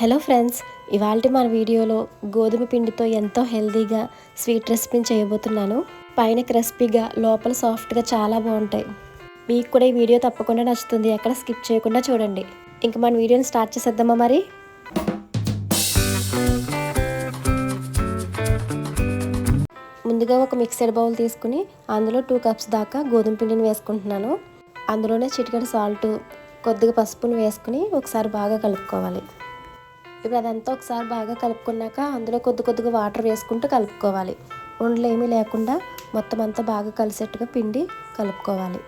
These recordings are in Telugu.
హలో ఫ్రెండ్స్ ఇవాళ మన వీడియోలో గోధుమ పిండితో ఎంతో హెల్దీగా స్వీట్ రెసిపీని చేయబోతున్నాను. పైన క్రిస్పీగా లోపల సాఫ్ట్గా చాలా బాగుంటాయి. మీకు కూడా ఈ వీడియో తప్పకుండా నచ్చుతుంది. ఎక్కడ స్కిప్ చేయకుండా చూడండి. ఇంక మన వీడియోని స్టార్ట్ చేసేద్దామా మరి? ముందుగా ఒక మిక్సర్ బౌల్ తీసుకుని అందులో టూ కప్స్ దాకా గోధుమ పిండిని వేసుకుంటున్నాను. అందులోనే చిటికడ సాల్ట్ కొద్దిగా పసుపును వేసుకుని ఒకసారి బాగా కలుపుకోవాలి. ఇప్పుడు అదంతా ఒకసారి బాగా కలుపుకున్నాక అందులో కొద్ది కొద్దిగా వాటర్ వేసుకుంటూ కలుపుకోవాలి. ఉండలు ఏమీ లేకుండా మొత్తం అంతా బాగా కలిసేట్టుగా పిండి కలుపుకోవాలి.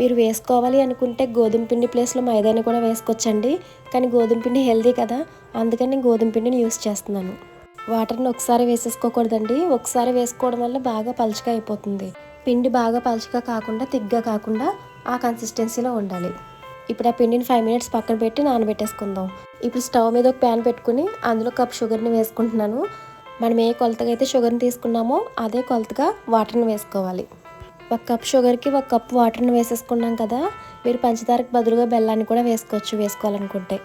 మీరు వేసుకోవాలి అనుకుంటే గోధుమ పిండి ప్లేస్లో మైదాని కూడా వేసుకోవచ్చండి. కానీ గోధుమ పిండి హెల్దీ కదా అందుకని నేను గోధుమ పిండిని యూస్ చేస్తున్నాను. వాటర్ని ఒకసారి వేసేసుకోకూడదండి. ఒకసారి వేసుకోవడం వల్ల బాగా పలుచగా అయిపోతుంది. పిండి బాగా పలుచగా కాకుండా తిగ్గా కాకుండా ఆ కన్సిస్టెన్సీలో ఉండాలి. ఇప్పుడు ఆ పిండిని ఫైవ్ మినిట్స్ పక్కన పెట్టి నానబెట్టేసుకుందాం. ఇప్పుడు స్టవ్ మీద ఒక ప్యాన్ పెట్టుకుని అందులో కప్ షుగర్ని వేసుకుంటున్నాను. మనం ఏ కొలతగా అయితే షుగర్ని తీసుకున్నామో అదే కొలతగా వాటర్ని వేసుకోవాలి. ఒక కప్ షుగర్కి ఒక కప్ వాటర్ని వేసేసుకున్నాం కదా మీరు పంచదారకు బదులుగా బెల్లాన్ని కూడా వేసుకోవచ్చు వేసుకోవాలనుకుంటే.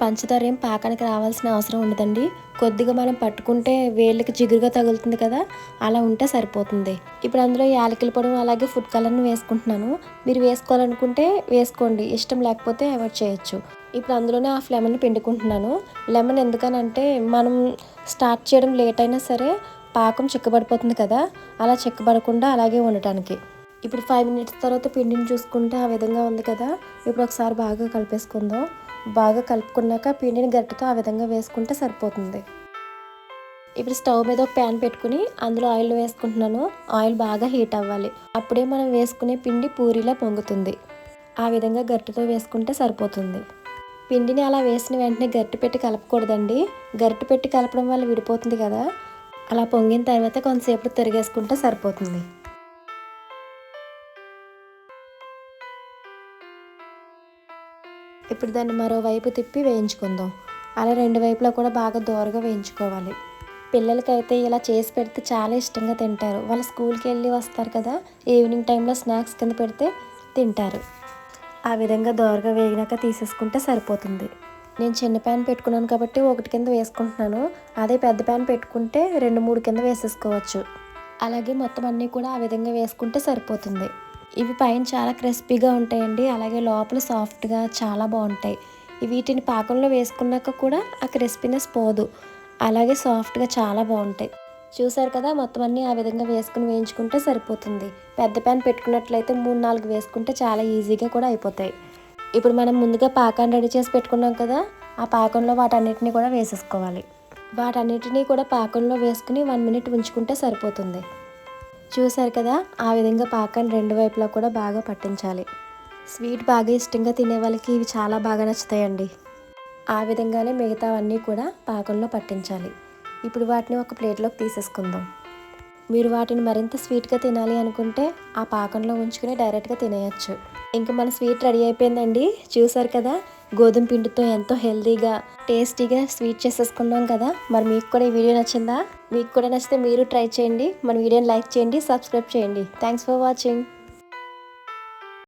పంచదార ఏం పాకానికి రావాల్సిన అవసరం ఉండదండి. కొద్దిగా మనం పట్టుకుంటే వేళ్ళకి జిగురుగా తగులుతుంది కదా అలా ఉంటే సరిపోతుంది. ఇప్పుడు అందులో యాలకుల పొడి అలాగే ఫుడ్ కలర్ని వేసుకుంటున్నాను. మీరు వేసుకోవాలనుకుంటే వేసుకోండి. ఇష్టం లేకపోతే అవాయిడ్ చేయొచ్చు. ఇప్పుడు అందులోనే హాఫ్ లెమన్ పిండుకుంటున్నాను. లెమన్ ఎందుకనంటే మనం స్టార్ట్ చేయడం లేట్ అయినా సరే పాకం చిక్కబడిపోతుంది కదా అలా చిక్కబడకుండా అలాగే ఉండటానికి. ఇప్పుడు ఫైవ్ మినిట్స్ తర్వాత పిండిని చూసుకుంటే ఆ విధంగా ఉంది కదా ఇప్పుడు ఒకసారి బాగా కలిపేసుకుందాం. బాగా కలుపుకున్నాక పిండిని గట్టితో ఆ విధంగా వేసుకుంటే సరిపోతుంది. ఇప్పుడు స్టవ్ మీద ఒక ప్యాన్ పెట్టుకుని అందులో ఆయిల్ వేసుకుంటున్నాను. ఆయిల్ బాగా హీట్ అవ్వాలి. అప్పుడే మనం వేసుకునే పిండి పూరిలా పొంగుతుంది. ఆ విధంగా గట్టితో వేసుకుంటే సరిపోతుంది. పిండిని అలా వేసిన వెంటనే గరిటె పెట్టి కలపకూడదండి. గరిటె పెట్టి కలపడం వల్ల విడిపోతుంది కదా. అలా పొంగిన తర్వాత కొంతసేపు తిరిగేసుకుంటే సరిపోతుంది. ఇప్పుడు దాన్ని మరోవైపు తిప్పి వేయించుకుందాం. అలా రెండు వైపులా కూడా బాగా దోరగా వేయించుకోవాలి. పిల్లలకైతే ఇలా చేసి పెడితే చాలా ఇష్టంగా తింటారు. వాళ్ళు స్కూల్కి వెళ్ళి వస్తారు కదా. ఈవినింగ్ టైంలో స్నాక్స్ కింద పెడితే తింటారు. ఆ విధంగా దోరగా వేగినాక తీసేసుకుంటే సరిపోతుంది. నేను చిన్న ప్యాన్ పెట్టుకున్నాను కాబట్టి ఒకటి కింద వేసుకుంటున్నాను. అదే పెద్ద ప్యాన్ పెట్టుకుంటే రెండు మూడు కింద వేసేసుకోవచ్చు. అలాగే మొత్తం అన్నీ కూడా ఆ విధంగా వేసుకుంటే సరిపోతుంది. ఇవి పైన చాలా క్రిస్పీగా ఉంటాయండి. అలాగే లోపల సాఫ్ట్గా చాలా బాగుంటాయి. వీటిని పాకంలో వేసుకున్నాక కూడా ఆ క్రిస్పీనెస్ పోదు. అలాగే సాఫ్ట్గా చాలా బాగుంటాయి. చూసారు కదా మొత్తం అన్నీ ఆ విధంగా వేసుకుని వేయించుకుంటే సరిపోతుంది. పెద్ద ప్యాన్ పెట్టుకున్నట్లయితే మూడు నాలుగు వేసుకుంటే చాలా ఈజీగా కూడా అయిపోతాయి. ఇప్పుడు మనం ముందుగా పాకాన్ని రెడీ చేసి పెట్టుకున్నాం కదా ఆ పాకంలో వాటన్నిటిని కూడా వేసేసుకోవాలి. వాటన్నిటినీ కూడా పాకంలో వేసుకుని వన్ మినిట్ ఉంచుకుంటే సరిపోతుంది. చూసారు కదా ఆ విధంగా పాకాన్ని రెండు వైపులా కూడా బాగా పట్టించాలి. స్వీట్ బాగా ఇష్టంగా తినే వాళ్ళకి ఇవి చాలా బాగా నచ్చుతాయండి. ఆ విధంగానే మిగతావన్నీ కూడా పాకంలో పట్టించాలి. ఇప్పుడు వాటిని ఒక ప్లేట్లోకి తీసేసుకుందాం. మీరు వాటిని మరింత స్వీట్గా తినాలి అనుకుంటే ఆ పాకంలో ఉంచుకుని డైరెక్ట్గా తినేయచ్చు. ఇంకా మన స్వీట్ రెడీ అయిపోయిందండి. చూసారు కదా? గోధుమ పిండితో ఎంతో హెల్తీగా టేస్టీగా స్వీట్ చేసేసుకున్నాం కదా? మరి మీకు కూడా ఈ వీడియో నచ్చిందా? మీకు కూడా నచ్చితే మీరు ట్రై చేయండి. మన వీడియోని లైక్ చేయండి సబ్స్క్రైబ్ చేయండి. Thanks for watching.